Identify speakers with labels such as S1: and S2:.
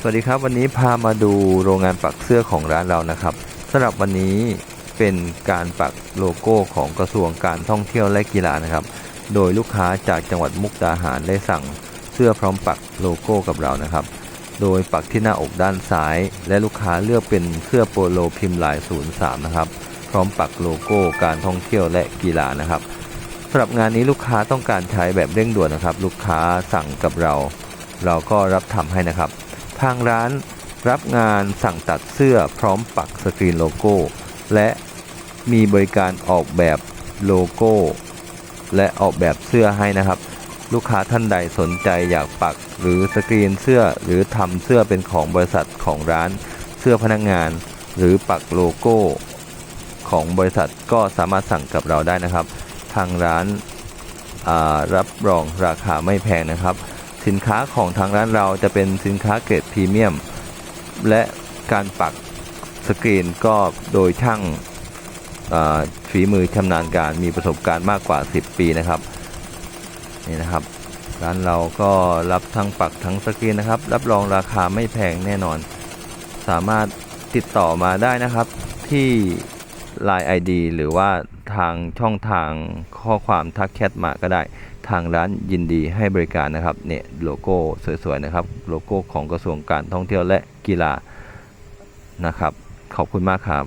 S1: สวัสดีครับวันนี้พามาดูโรงงานปักเสื้อของร้านเรานะครับสำหรับวันนี้เป็นการปักโลโก้ของกระทรวงการท่องเที่ยวและกีฬานะครับ โดยลูกค้าจากจังหวัดมุกดาหารได้สั่งเสื้อพร้อมปักโลโก้กับเรานะครับ โดยปักที่หน้าอกด้านซ้าย และลูกค้าเลือกเป็นเสื้อโปโลพิมพ์ลาย 03 นะครับ พร้อมปักโลโก้การท่องเที่ยวและกีฬานะครับสำหรับงานนี้ลูกค้าต้องการใช้แบบเร่งด่วนนะครับ ลูกค้าสั่งกับเรา เราก็รับทำให้นะครับ ทางร้านรับงานสั่งตัดเสื้อพร้อมปักสกรีนโลโก้ และมีบริการออกแบบโลโก้ และออกแบบเสื้อให้นะครับ ลูกค้าท่านใดสนใจอยากปักหรือสกรีนเสื้อหรือทำเสื้อเป็นของบริษัทของร้านเสื้อพนักงาน หรือปักโลโก้ ของบริษัทก็สามารถสั่งกับเราได้นะครับ ทางร้านารับรองราคาไม่แพงนะครับ สินค้าของทางร้านเราจะเป็นสินค้าเกรดพรีเมียม และการปักสกรีนก็โดยช่างฝีมือชำนาญการมีประสบการณ์มากกว่า 10 ปีนะครับนี่นะครับ ร้านเราก็รับทั้งปักทั้งสกรีนนะครับ รับรองราคาไม่แพงแน่นอน สามารถติดต่อมาได้นะครับที่ Line ID หรือว่า ทางช่องทางข้อความทักแชทมาก็ได้ ทางร้านยินดีให้บริการนะครับเนี่ยโลโก้สวยๆนะครับ โลโก้ของกระทรวงการท่องเที่ยวและกีฬานะครับ ขอบคุณมากครับ